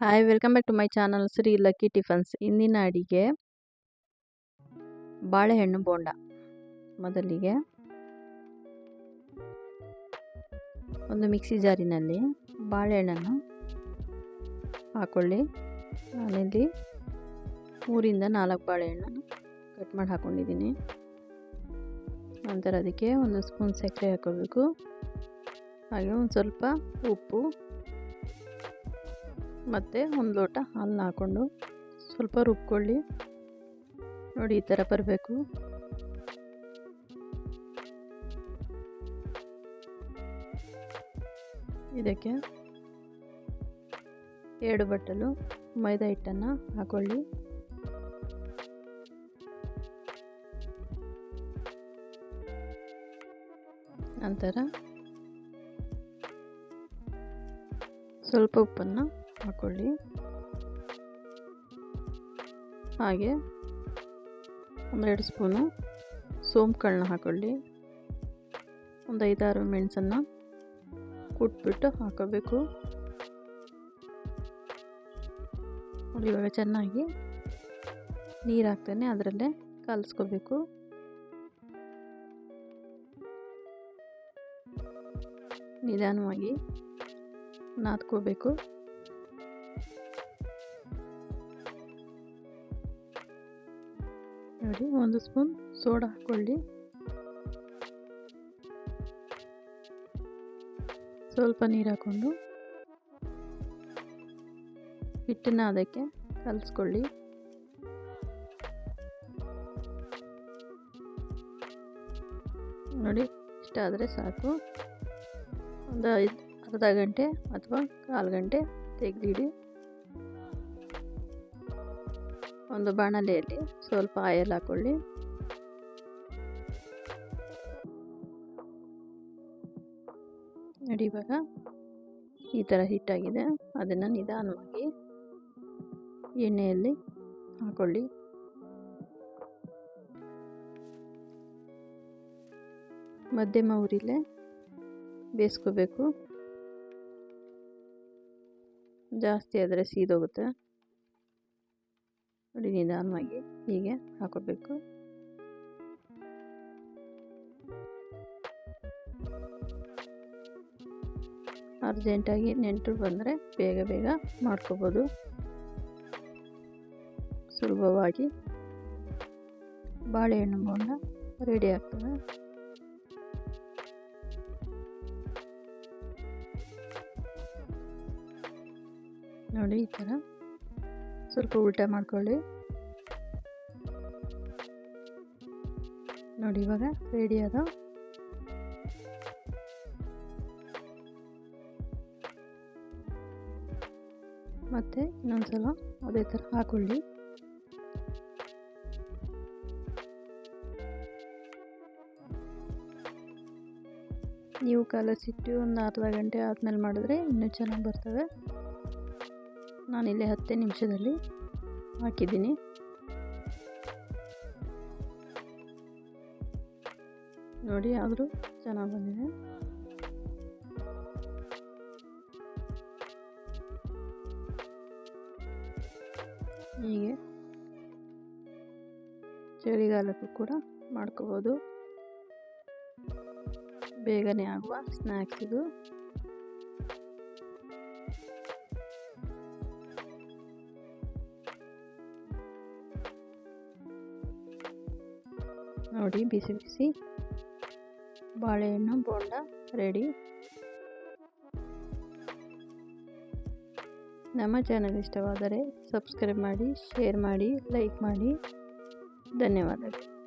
Hi welcome back to my channel Shri Lucky Tiffins ಇಂದಿನ ಅಡಿಗೆ ಬಾಳೆಹಣ್ಣು ಬೋಂಡ. ಮೊದಲಿಗೆ ಒಂದು ಮಿಕ್ಸಿ ಜಾರಿನಲ್ಲಿ ಬಾಳೆಹಣ್ಣನ್ನು ಹಾಕೊಳ್ಳಿ. ನಾನಿಲ್ಲಿ ಮೂರಿಂದ ನಾಲ್ಕು ಬಾಳೆಹಣ್ಣನ್ನು ಕಟ್ ಮಾಡಿ ಹಾಕ್ಕೊಂಡಿದ್ದೀನಿ ನಂತರ ಅದಕ್ಕೆ ಒಂದು ಸ್ಪೂನ್ ಸಕ್ಕರೆ ಹಾಕೋಬೇಕು ಹಾಗೆ ಒಂದು ಸ್ವಲ್ಪ ಉಪ್ಪು ಮತ್ತು ಒಂದು ಲೋಟ ಹಾಲನ್ನ ಹಾಕ್ಕೊಂಡು ಸ್ವಲ್ಪ ರುಬ್ಕೊಳ್ಳಿ. ನೋಡಿ, ಈ ಥರ ಬರಬೇಕು. ಇದಕ್ಕೆ ಎರಡು ಬಟ್ಟಲು ಮೈದಾ ಹಿಟ್ಟನ್ನು ಹಾಕೊಳ್ಳಿ. ನಂತರ ಸ್ವಲ್ಪ ಉಪ್ಪನ್ನು ಹಾಕ್ಕೊಳ್ಳಿ ಹಾಗೆ ಒಂದೆರಡು ಸ್ಪೂನು ಸೋಂಪುಗಳನ್ನ ಹಾಕೊಳ್ಳಿ. ಒಂದು ಐದಾರು ಮೆಣಸನ್ನು ಕುಟ್ಬಿಟ್ಟು ಹಾಕೋಬೇಕು. ಇವಾಗ ಚೆನ್ನಾಗಿ ನೀರು ಹಾಕ್ತಾನೆ, ಅದರಲ್ಲೇ ಕಲಿಸ್ಕೋಬೇಕು. ನಿಧಾನವಾಗಿ ನಾದ್ಕೋಬೇಕು. ನೋಡಿ, ಒಂದು ಸ್ಪೂನ್ ಸೋಡಾ ಹಾಕ್ಕೊಳ್ಳಿ. ಸ್ವಲ್ಪ ನೀರು ಹಾಕ್ಕೊಂಡು ಹಿಟ್ಟನ್ನ ಅದಕ್ಕೆ ಕಲಿಸ್ಕೊಳ್ಳಿ. ನೋಡಿ, ಇಷ್ಟ ಇಷ್ಟಾದರೆ ಸಾಕು. ಒಂದು ಐದು, ಅರ್ಧ ಗಂಟೆ ಅಥವಾ ಕಾಲು ಗಂಟೆ ತೆಗೆದಿಡಿ. ಒಂದು ಬಾಣಲೆಯಲ್ಲಿ ಸ್ವಲ್ಪ ಆಯಲ್ ಹಾಕ್ಕೊಳ್ಳಿ ನೋಡಿ ಇವಾಗ ಈ ಥರ ಹಿಟ್ಟಾಗಿದೆ ಅದನ್ನು ನಿಧಾನವಾಗಿ ಎಣ್ಣೆಯಲ್ಲಿ ಹಾಕೊಳ್ಳಿ. ಮಧ್ಯಮ ಉರಿಲೆ ಬೇಯಿಸ್ಕೋಬೇಕು. ಜಾಸ್ತಿ ಆದರೆ ಸೀದೋಗುತ್ತೆ. ನೋಡಿ, ನಿಧಾನವಾಗಿ ಹೀಗೆ ಹಾಕೋಬೇಕು ಅರ್ಜೆಂಟಾಗಿ ನೆಂಟರು ಬಂದರೆ ಬೇಗ ಬೇಗ ಮಾಡ್ಕೋಬೋದು. ಸುಲಭವಾಗಿ. ಬಾಳೆಹಣ್ಣು ಬೋಂಡ ರೆಡಿ ಆಗ್ತದೆ. ನೋಡಿ, ಈ ಥರ ಸ್ವಲ್ಪ ಉಲ್ಟಾ ಮಾಡ್ಕೊಳ್ಳಿ. ನೋಡಿ, ಇವಾಗ ರೆಡಿ ಅದ ಮತ್ತು ಇನ್ನೊಂದ್ಸಲ ಅದೇ ಥರ ಹಾಕೊಳ್ಳಿ. ನೀವು ಕಲಸಿಟ್ಟು ಒಂದು ಅರ್ಧ ಗಂಟೆ ಆದ್ಮೇಲೆ ಮಾಡಿದ್ರೆ ಇನ್ನೂ ಚೆನ್ನಾಗಿ ಬರ್ತವೆ ನಾನಿಲ್ಲಿ ಹತ್ತೇ ನಿಮಿಷದಲ್ಲಿ ಹಾಕಿದ್ದೀನಿ. ನೋಡಿ, ಆದರೂ ಚೆನ್ನಾಗಿ ಬಂದಿದೆ. ಹೀಗೆ ಚಳಿಗಾಲಕ್ಕೂ ಕೂಡ ಮಾಡ್ಕೋಬೋದು. ಬೇಗನೆ ಆಗುವ ಸ್ನ್ಯಾಕ್ಸ್ ಇದು. ನೋಡಿ, ಬಿಸಿ ಬಿಸಿ ಬಾಳೆಹಣ್ಣು ಬೋಂಡ ರೆಡಿ. ನಮ್ಮ ಚಾನಲ್ ಇಷ್ಟವಾದರೆ ಸಬ್ಸ್ಕ್ರೈಬ್ ಮಾಡಿ, ಶೇರ್ ಮಾಡಿ, ಲೈಕ್ ಮಾಡಿ. ಧನ್ಯವಾದಗಳು.